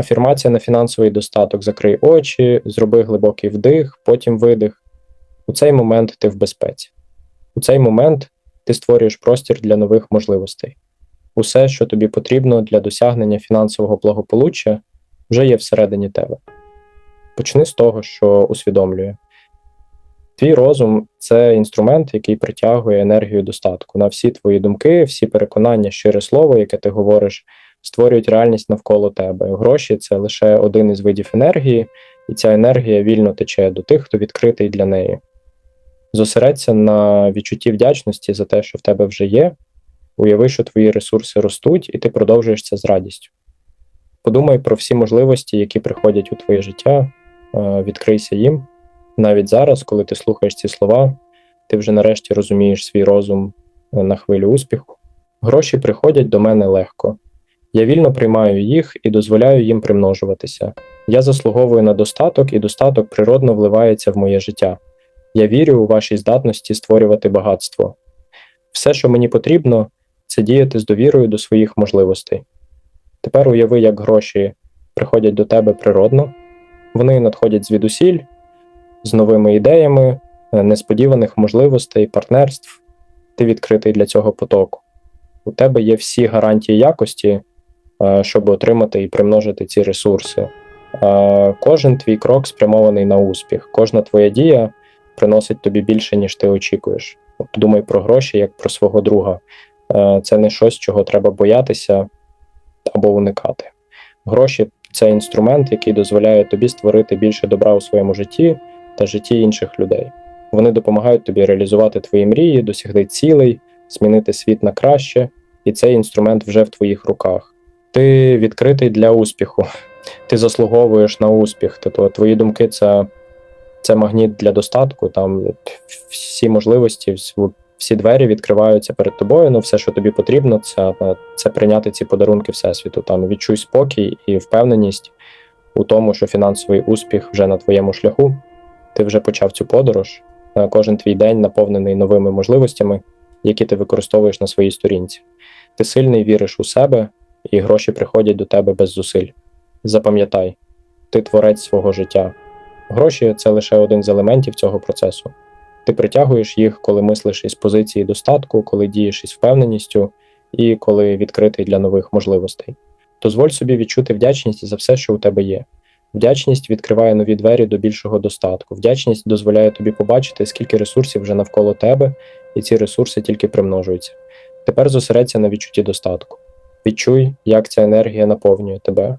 Афірмація на фінансовий достаток. Закрий очі, зроби глибокий вдих, потім видих. У цей момент ти в безпеці. У цей момент ти створюєш простір для нових можливостей. Усе, що тобі потрібно для досягнення фінансового благополуччя, вже є всередині тебе. Почни з того, що усвідомлює. Твій розум це інструмент, який притягує енергію достатку. На всі твої думки, всі переконання, щире слово, яке ти говориш, створюють реальність навколо тебе. Гроші це лише один із видів енергії, і ця енергія вільно тече до тих, хто відкритий для неї. Зосередься на відчутті вдячності за те, що в тебе вже є. Уяви, що твої ресурси ростуть, і ти продовжуєш це з радістю. Подумай про всі можливості, які приходять у твоє життя, е, відкрийся їм. Навіть зараз, коли ти слухаєш ці слова, ти вже нарешті розумієш свій розум е, на хвилю успіху. Гроші приходять до мене легко. Я вільно приймаю їх і дозволяю їм примножуватися. Я заслуговую на достаток, і достаток природно вливається в моє життя. Я вірю у вашій здатності створювати багатство. Все, що мені потрібно, це діяти з довірою до своїх можливостей. Тепер уяви, як гроші приходять до тебе природно, вони надходять звідусіль, з новими ідеями, е, несподіваних можливостей, партнерств. Ти відкритий для цього потоку. У тебе є всі гарантії якості, щоб отримати і примножити ці ресурси. Е, Кожен твій крок спрямований на успіх, кожна твоя дія приносить тобі більше, ніж ти очікуєш. Думай про гроші як про свого друга. Е, Це не щось, чого треба боятися або уникати. Гроші це інструмент, який дозволяє тобі створити більше добра у своєму житті та житті інших людей. Вони допомагають тобі реалізувати твої мрії, досягти цілей, змінити світ на краще, і цей інструмент вже в твоїх руках. Ти відкритий для успіху, ти заслуговуєш на успіх. Тобто твої думки це, це магніт для достатку. Там всі можливості, всі двері відкриваються перед тобою. Ну, все, що тобі потрібно, це, це прийняти ці подарунки всесвіту. Там відчуй спокій і впевненість у тому, що фінансовий успіх вже на твоєму шляху. Ти вже почав цю подорож. Е, Кожен твій день наповнений новими можливостями, які ти використовуєш на своїй сторінці. Ти сильний віриш у себе, і гроші приходять до тебе без зусиль. Запам'ятай, ти творець свого життя. Гроші це лише один з елементів цього процесу. Ти притягуєш їх, коли мислиш із позиції достатку, коли дієш із впевненістю і коли відкритий для нових можливостей. Дозволь собі відчути вдячність за все, що у тебе є. Вдячність відкриває нові двері до більшого достатку. Вдячність дозволяє тобі побачити, скільки ресурсів вже навколо тебе, і ці ресурси тільки примножуються. Тепер зосередься на відчутті достатку. Відчуй, як ця енергія наповнює тебе.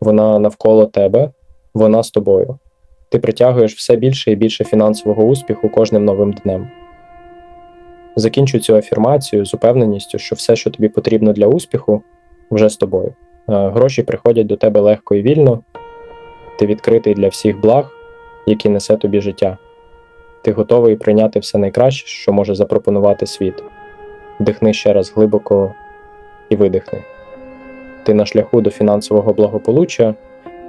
Вона навколо тебе, вона з тобою. Ти притягуєш все більше і більше фінансового успіху кожним новим днем. Закінчуй цю афірмацію з упевненістю, що все, що тобі потрібно для успіху, вже з тобою. Е, Гроші приходять до тебе легко і вільно, ти відкритий для всіх благ, які несе тобі життя. Ти готовий прийняти все найкраще, що може запропонувати світ. Вдихни ще раз глибоко і видихни. Ти на шляху до фінансового благополуччя,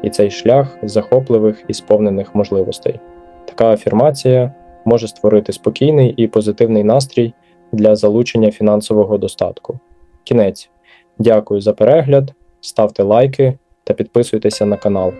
і цей шлях захопливих і сповнених можливостей. Така афірмація може створити спокійний і позитивний настрій для залучення фінансового достатку. Кінець. Дякую за перегляд, ставте лайки та підписуйтеся на канал.